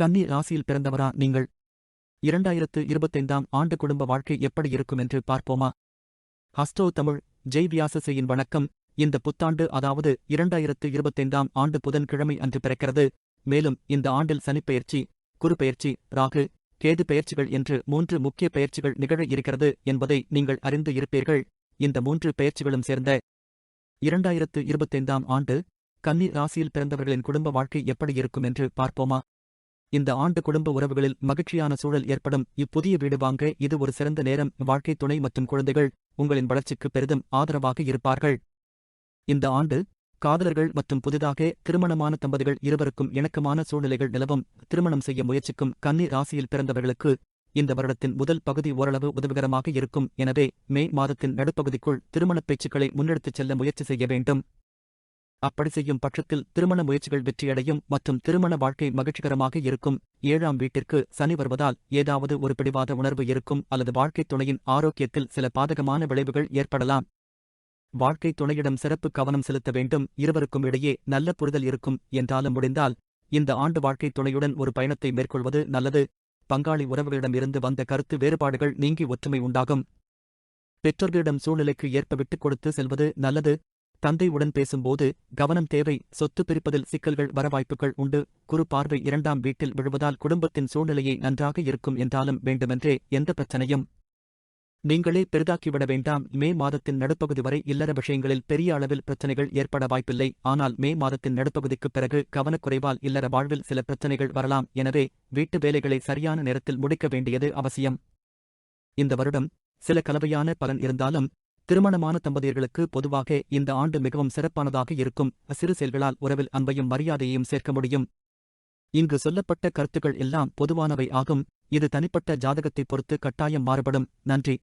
கன்னி ராசியில் பிறந்தவரா நீங்கள்? இரண்டாயிரத்து இருபத்தைந்தாம் ஆண்டு குடும்ப வாழ்க்கை எப்படி இருக்கும் என்று பார்ப்போமா? ஹஸ்டோ தமிழ் ஜெய் வியாசசையின் வணக்கம். இந்த புத்தாண்டு அதாவது இரண்டாயிரத்து இருபத்தைந்தாம் ஆண்டு புதன்கிழமை அன்று பிறக்கிறது. மேலும் இந்த ஆண்டில் சனிப்பெயர்ச்சி குருபெயர்ச்சி ராகு கேது பெயர்ச்சிகள் என்று மூன்று முக்கிய பெயர்ச்சிகள் நிகழ இருக்கிறது என்பதை நீங்கள் அறிந்து இருப்பீர்கள். இந்த மூன்று பெயர்ச்சிகளும் சேர்ந்த இரண்டாயிரத்து இருபத்தைந்தாம் ஆண்டு கன்னி ராசியில் பிறந்தவர்களின் குடும்ப வாழ்க்கை எப்படி இருக்கும் என்று பார்ப்போமா? இந்த ஆண்டு குடும்ப உறவுகளில் மகிழ்ச்சியான சூழல் ஏற்படும். இப்புதிய வீடு வாங்க இது ஒரு சிறந்த நேரம். வாழ்க்கை துணை மற்றும் குழந்தைகள் உங்களின் வளர்ச்சிக்கு பெரிதும் ஆதரவாக இருப்பார்கள். இந்த ஆண்டு காதலர்கள் மற்றும் புதிதாக திருமணமான தம்பதிகள் இருவருக்கும் இணக்கமான சூழ்நிலைகள் நிலவும். திருமணம் செய்ய முயற்சிக்கும் கன்னி ராசியில் பிறந்தவர்களுக்கு இந்த வருடத்தின் முதல் பகுதி ஓரளவு உதவிகரமாக இருக்கும். எனவே மே மாதத்தின் நடுப்பகுதிக்குள் திருமணப் பேச்சுக்களை முன்னெடுத்துச் செல்ல முயற்சி செய்ய வேண்டும். அப்படி செய்யும் பட்சத்தில் திருமண முயற்சிகள் வெற்றியடையும் மற்றும் திருமண வாழ்க்கை மகிழ்ச்சிகரமாக இருக்கும். ஏழாம் வீட்டிற்கு சனி வருவதால் ஏதாவது ஒரு பிடிவாத உணர்வு இருக்கும் அல்லது வாழ்க்கைத் துணையின் ஆரோக்கியத்தில் சில பாதகமான விளைவுகள் ஏற்படலாம். வாழ்க்கை துணையிடம் சிறப்பு கவனம் செலுத்த வேண்டும். இருவருக்கும் இடையே நல்ல புரிதல் இருக்கும் என்றாலும் முடிந்தால் இந்த ஆண்டு வாழ்க்கை துணையுடன் ஒரு பயணத்தை மேற்கொள்வது நல்லது. பங்காளி உறவுகளிடமிருந்து வந்த கருத்து வேறுபாடுகள் நீங்கி ஒற்றுமை உண்டாகும். பெற்றோர்களிடம் சூழ்நிலைக்கு ஏற்ப விட்டுக் கொடுத்து செல்வது நல்லது. தந்தை உடன் பேசும்போது கவனம் தேவை சொத்து பிரிப்பதில் சிக்கல்கள் வர வாய்ப்புகள் உண்டு. குறு பார்வை இரண்டாம் வீட்டில் விழுவதால் குடும்பத்தின் சூழ்நிலையை நன்றாக இருக்கும் என்றாலும் வேண்டுமென்றே எந்த பிரச்சனையும் நீங்களே பெரிதாக்கிவிட வேண்டாம். மே மாதத்தின் நடுப்பகுதி வரை இல்லற விஷயங்களில் பெரிய அளவில் பிரச்சனைகள் ஏற்பட வாய்ப்பில்லை. ஆனால் மே மாதத்தின் நடுப்பகுதிக்குப் பிறகு கவனக்குறைவால் இல்லற வாழ்வில் சில பிரச்சனைகள் வரலாம். எனவே வீட்டு வேலைகளை சரியான நேரத்தில் முடிக்க வேண்டியது அவசியம். இந்த வருடம் சில கலவையான பலன் இருந்தாலும் திருமணமான தம்பதியர்களுக்கு பொதுவாக இந்த ஆண்டு மிகவும் சிறப்பானதாக இருக்கும். சிறு செயல்களால் உறவில் அன்பையும் மரியாதையையும் சேர்க்க முடியும். இங்கு சொல்லப்பட்ட கருத்துக்கள் எல்லாம் பொதுவானவை ஆகும். இது தனிப்பட்ட ஜாதகத்தைப் பொறுத்து கட்டாயம் மாறுபடும். நன்றி.